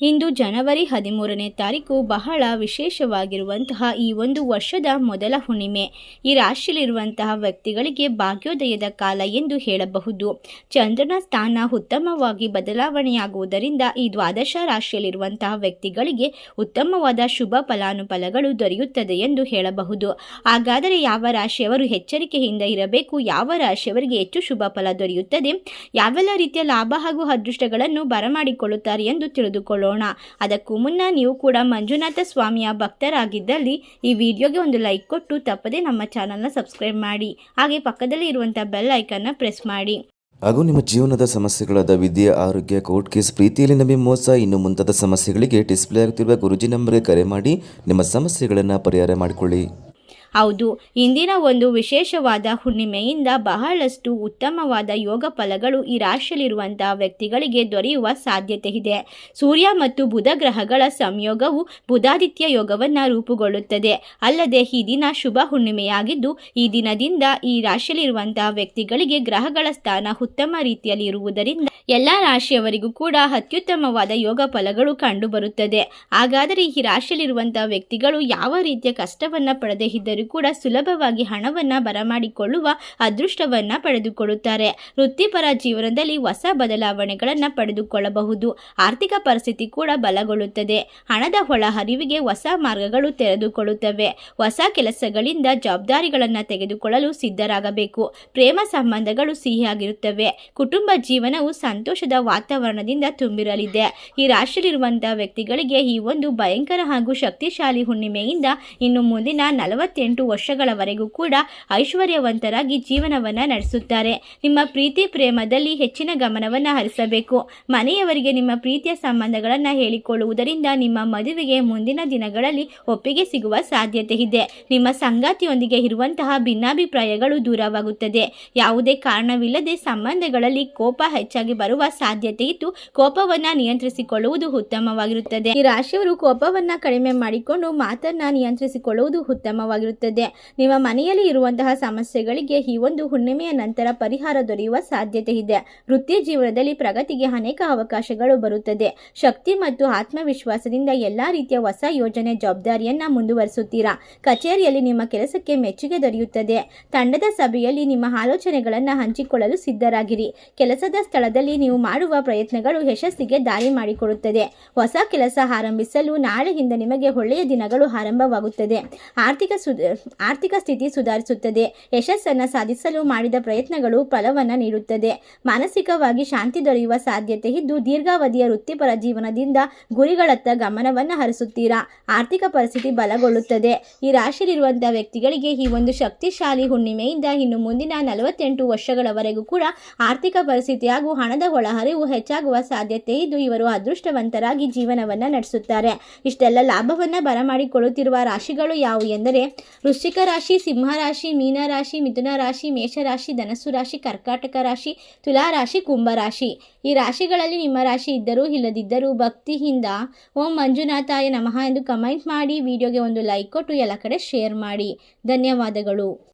ಇಂದು ಜನವರಿ ಹದಿಮೂರನೇ ತಾರೀಕು ಬಹಳ ವಿಶೇಷವಾಗಿರುವಂತಹ ಈ ಒಂದು ವರ್ಷದ ಮೊದಲ ಹುಣ್ಣಿಮೆ. ಈ ರಾಶಿಯಲ್ಲಿರುವಂತಹ ವ್ಯಕ್ತಿಗಳಿಗೆ ಭಾಗ್ಯೋದಯದ ಕಾಲ ಎಂದು ಹೇಳಬಹುದು. ಚಂದ್ರನ ಸ್ಥಾನ ಉತ್ತಮವಾಗಿ ಬದಲಾವಣೆಯಾಗುವುದರಿಂದ ಈ ದ್ವಾದಶ ರಾಶಿಯಲ್ಲಿರುವಂತಹ ವ್ಯಕ್ತಿಗಳಿಗೆ ಉತ್ತಮವಾದ ಶುಭ ಫಲಾನುಫಲಗಳು ದೊರೆಯುತ್ತದೆ ಎಂದು ಹೇಳಬಹುದು. ಹಾಗಾದರೆ ಯಾವ ರಾಶಿಯವರು ಎಚ್ಚರಿಕೆಯಿಂದ ಇರಬೇಕು? ಯಾವ ರಾಶಿಯವರಿಗೆ ಹೆಚ್ಚು ಶುಭ ಫಲ ದೊರೆಯುತ್ತದೆ? ಯಾವೆಲ್ಲ ರೀತಿಯ ಲಾಭ ಹಾಗೂ ಅದೃಷ್ಟಗಳನ್ನು ಬರಮಾಡಿಕೊಳ್ಳುತ್ತಾರೆ ಎಂದು ತಿಳಿದುಕೊಳ್ಳೋಣ. ಅದಕ್ಕೂ ಮುನ್ನ ನೀವು ಕೂಡ ಮಂಜುನಾಥ ಸ್ವಾಮಿಯ ಭಕ್ತರಾಗಿದ್ದಲ್ಲಿ ಈ ವಿಡಿಯೋಗೆ ಒಂದು ಲೈಕ್ ಕೊಟ್ಟು ತಪ್ಪದೆ ನಮ್ಮ ಚಾನಲ್ನ ಸಬ್ಸ್ಕ್ರೈಬ್ ಮಾಡಿ. ಹಾಗೆ ಪಕ್ಕದಲ್ಲಿ ಇರುವಂಥ ಬೆಲ್ ಐಕನ್ನ ಪ್ರೆಸ್ ಮಾಡಿ. ಹಾಗೂ ನಿಮ್ಮ ಜೀವನದ ಸಮಸ್ಯೆಗಳಾದ ವಿದ್ಯೆ, ಆರೋಗ್ಯ, ಕೋರ್ಟ್ ಕೇಸ್ ಪ್ರೀತಿಯಲ್ಲಿ ನಂಬಿ ಮೋಸ, ಇನ್ನು ಮುಂತಾದ ಸಮಸ್ಯೆಗಳಿಗೆ ಡಿಸ್ಪ್ಲೇ ಆಗುತ್ತಿರುವ ಗುರುಜಿ ನಂಬರ್ಗೆ ಕರೆ ಮಾಡಿ ನಿಮ್ಮ ಸಮಸ್ಯೆಗಳನ್ನು ಪರಿಹಾರ ಮಾಡಿಕೊಳ್ಳಿ. ಹೌದು, ಇಂದಿನ ಒಂದು ವಿಶೇಷವಾದ ಹುಣ್ಣಿಮೆಯಿಂದ ಬಹಳಷ್ಟು ಉತ್ತಮವಾದ ಯೋಗ ಫಲಗಳು ಈ ರಾಶಿಯಲ್ಲಿರುವಂತಹ ವ್ಯಕ್ತಿಗಳಿಗೆ ದೊರೆಯುವ ಸಾಧ್ಯತೆ ಇದೆ. ಸೂರ್ಯ ಮತ್ತು ಬುಧ ಗ್ರಹಗಳ ಸಂಯೋಗವು ಬುಧಾದಿತ್ಯ ಯೋಗವನ್ನು ರೂಪುಗೊಳ್ಳುತ್ತದೆ. ಅಲ್ಲದೆ ಈ ದಿನ ಶುಭ ಹುಣ್ಣಿಮೆಯಾಗಿದ್ದು, ಈ ದಿನದಿಂದ ಈ ರಾಶಿಯಲ್ಲಿರುವಂತಹ ವ್ಯಕ್ತಿಗಳಿಗೆ ಗ್ರಹಗಳ ಸ್ಥಾನ ಉತ್ತಮ ರೀತಿಯಲ್ಲಿ ಇರುವುದರಿಂದ ಎಲ್ಲ ರಾಶಿಯವರಿಗೂ ಕೂಡ ಅತ್ಯುತ್ತಮವಾದ ಯೋಗ ಫಲಗಳು ಕಂಡುಬರುತ್ತದೆ. ಹಾಗಾದರೆ ಈ ರಾಶಿಯಲ್ಲಿರುವಂತಹ ವ್ಯಕ್ತಿಗಳು ಯಾವ ರೀತಿಯ ಕಷ್ಟವನ್ನು ಪಡೆದೇ ಇದ್ದರೂ ಕೂಡ ಸುಲಭವಾಗಿ ಹಣವನ್ನು ಬರಮಾಡಿಕೊಳ್ಳುವ ಅದೃಷ್ಟವನ್ನ ಪಡೆದುಕೊಳ್ಳುತ್ತಾರೆ. ವೃತ್ತಿಪರ ಜೀವನದಲ್ಲಿ ಹೊಸ ಬದಲಾವಣೆಗಳನ್ನು ಪಡೆದುಕೊಳ್ಳಬಹುದು. ಆರ್ಥಿಕ ಪರಿಸ್ಥಿತಿ ಕೂಡ ಬಲಗೊಳ್ಳುತ್ತದೆ. ಹಣದ ಒಳಹರಿವಿಗೆ ಹೊಸ ಮಾರ್ಗಗಳು ತೆರೆದುಕೊಳ್ಳುತ್ತವೆ. ಹೊಸ ಕೆಲಸಗಳಿಂದ ಜವಾಬ್ದಾರಿಗಳನ್ನು ತೆಗೆದುಕೊಳ್ಳಲು ಸಿದ್ಧರಾಗಬೇಕು. ಪ್ರೇಮ ಸಂಬಂಧಗಳು ಸಿಹಿಯಾಗಿರುತ್ತವೆ. ಕುಟುಂಬ ಜೀವನವು ಸಂತೋಷದ ವಾತಾವರಣದಿಂದ ತುಂಬಿರಲಿದೆ. ಈ ರಾಶಿಯಲ್ಲಿರುವಂತಹ ವ್ಯಕ್ತಿಗಳಿಗೆ ಈ ಒಂದು ಭಯಂಕರ ಹಾಗೂ ಶಕ್ತಿಶಾಲಿ ಹುಣ್ಣಿಮೆಯಿಂದ ಇನ್ನು ಮುಂದಿನ ನಲವತ್ತೆಂಟು ವರ್ಷಗಳವರೆಗೂ ಕೂಡ ಐಶ್ವರ್ಯವಂತರಾಗಿ ಜೀವನವನ್ನ ನಡೆಸುತ್ತಾರೆ. ನಿಮ್ಮ ಪ್ರೀತಿ ಪ್ರೇಮದಲ್ಲಿ ಹೆಚ್ಚಿನ ಗಮನವನ್ನ ಹರಿಸಬೇಕು. ಮನೆಯವರಿಗೆ ನಿಮ್ಮ ಪ್ರೀತಿಯ ಸಂಬಂಧಗಳನ್ನು ಹೇಳಿಕೊಳ್ಳುವುದರಿಂದ ನಿಮ್ಮ ಮದುವೆಗೆ ಮುಂದಿನ ದಿನಗಳಲ್ಲಿ ಒಪ್ಪಿಗೆ ಸಿಗುವ ಸಾಧ್ಯತೆ ಇದೆ. ನಿಮ್ಮ ಸಂಗಾತಿಯೊಂದಿಗೆ ಇರುವಂತಹ ಭಿನ್ನಾಭಿಪ್ರಾಯಗಳು ದೂರವಾಗುತ್ತದೆ. ಯಾವುದೇ ಕಾರಣವಿಲ್ಲದೆ ಸಂಬಂಧಗಳಲ್ಲಿ ಕೋಪ ಹೆಚ್ಚಾಗಿ ಬರುವ ಸಾಧ್ಯತೆ ಇದ್ದು, ಕೋಪವನ್ನ ನಿಯಂತ್ರಿಸಿಕೊಳ್ಳುವುದು ಉತ್ತಮವಾಗಿರುತ್ತದೆ. ಈ ರಾಶಿಯವರು ಕೋಪವನ್ನ ಕಡಿಮೆ ಮಾಡಿಕೊಂಡು ಮಾತನ್ನ ನಿಯಂತ್ರಿಸಿಕೊಳ್ಳುವುದು ಉತ್ತಮವಾಗಿರುತ್ತದೆ. ನಿಮ್ಮ ಮನೆಯಲ್ಲಿ ಇರುವಂತಹ ಸಮಸ್ಯೆಗಳಿಗೆ ಈ ಒಂದು ಹುಣ್ಣಿಮೆಯ ನಂತರ ಪರಿಹಾರ ದೊರೆಯುವ ಸಾಧ್ಯತೆ ಇದೆ. ವೃತ್ತಿ ಜೀವನದಲ್ಲಿ ಪ್ರಗತಿಗೆ ಅನೇಕ ಅವಕಾಶಗಳು ಬರುತ್ತದೆ. ಶಕ್ತಿ ಮತ್ತು ಆತ್ಮವಿಶ್ವಾಸದಿಂದ ಎಲ್ಲಾ ರೀತಿಯ ಹೊಸ ಯೋಜನೆ, ಜವಾಬ್ದಾರಿಯನ್ನ ಮುಂದುವರಿಸುತ್ತೀರಾ? ಕಚೇರಿಯಲ್ಲಿ ನಿಮ್ಮ ಕೆಲಸಕ್ಕೆ ಮೆಚ್ಚುಗೆ ದೊರೆಯುತ್ತದೆ. ತಂಡದ ಸಭೆಯಲ್ಲಿ ನಿಮ್ಮ ಆಲೋಚನೆಗಳನ್ನು ಹಂಚಿಕೊಳ್ಳಲು ಸಿದ್ಧರಾಗಿರಿ. ಕೆಲಸದ ಸ್ಥಳದಲ್ಲಿ ನೀವು ಮಾಡುವ ಪ್ರಯತ್ನಗಳು ಯಶಸ್ಸಿಗೆ ದಾರಿ ಮಾಡಿಕೊಡುತ್ತದೆ. ಹೊಸ ಕೆಲಸ ಆರಂಭಿಸಲು ನಾಳೆಯಿಂದ ನಿಮಗೆ ಒಳ್ಳೆಯ ದಿನಗಳು ಆರಂಭವಾಗುತ್ತದೆ. ಆರ್ಥಿಕ ಸುಧ ಆರ್ಥಿಕ ಸ್ಥಿತಿ ಸುಧಾರಿಸುತ್ತದೆ. ಯಶಸ್ಸನ್ನು ಸಾಧಿಸಲು ಮಾಡಿದ ಪ್ರಯತ್ನಗಳು ಫಲವನ್ನು ನೀಡುತ್ತದೆ. ಮಾನಸಿಕವಾಗಿ ಶಾಂತಿ ದೊರೆಯುವ ಸಾಧ್ಯತೆ ಇದ್ದು, ದೀರ್ಘಾವಧಿಯ ವೃತ್ತಿಪರ ಜೀವನದಿಂದ ಗುರಿಗಳತ್ತ ಗಮನವನ್ನು ಹರಿಸುತ್ತೀರಾ? ಆರ್ಥಿಕ ಪರಿಸ್ಥಿತಿ ಬಲಗೊಳ್ಳುತ್ತದೆ. ಈ ರಾಶಿಯಲ್ಲಿರುವಂತಹ ವ್ಯಕ್ತಿಗಳಿಗೆ ಈ ಒಂದು ಶಕ್ತಿಶಾಲಿ ಹುಣ್ಣಿಮೆಯಿಂದ ಇನ್ನು ಮುಂದಿನ ನಲವತ್ತೆಂಟು ವರ್ಷಗಳವರೆಗೂ ಕೂಡ ಆರ್ಥಿಕ ಪರಿಸ್ಥಿತಿ ಹಾಗೂ ಹಣದ ಒಳಹರಿವು ಹೆಚ್ಚಾಗುವ ಸಾಧ್ಯತೆ ಇದ್ದು, ಇವರು ಅದೃಷ್ಟವಂತರಾಗಿ ಜೀವನವನ್ನು ನಡೆಸುತ್ತಾರೆ. ಇಷ್ಟೆಲ್ಲ ಲಾಭವನ್ನ ಬರಮಾಡಿಕೊಳ್ಳುತ್ತಿರುವ ರಾಶಿಗಳು ಯಾವುವು ಎಂದರೆ ವೃಶ್ಚಿಕ ರಾಶಿ, ಸಿಂಹ ರಾಶಿ, ಮೀನ ರಾಶಿ, ಮಿಥುನ ರಾಶಿ ಮೇಷರಾಶಿ ಧನಸ್ಸು ರಾಶಿ, ಕರ್ಕಾಟಕ ರಾಶಿ, ತುಲಾ ರಾಶಿ, ಕುಂಭ ರಾಶಿ. ಈ ರಾಶಿಗಳಲ್ಲಿ ನಿಮ್ಮ ರಾಶಿ ಇದ್ದರೂ ಇಲ್ಲದಿದ್ದರೂ ಭಕ್ತಿಯಿಂದ ಓಂ ಮಂಜುನಾಥಾಯ ನಮಃ ಎಂದು ಕಮೆಂಟ್ ಮಾಡಿ, ವಿಡಿಯೋಗೆ ಒಂದು ಲೈಕ್ ಕೊಟ್ಟು ಎಲ್ಲ ಕಡೆ ಶೇರ್ ಮಾಡಿ. ಧನ್ಯವಾದಗಳು.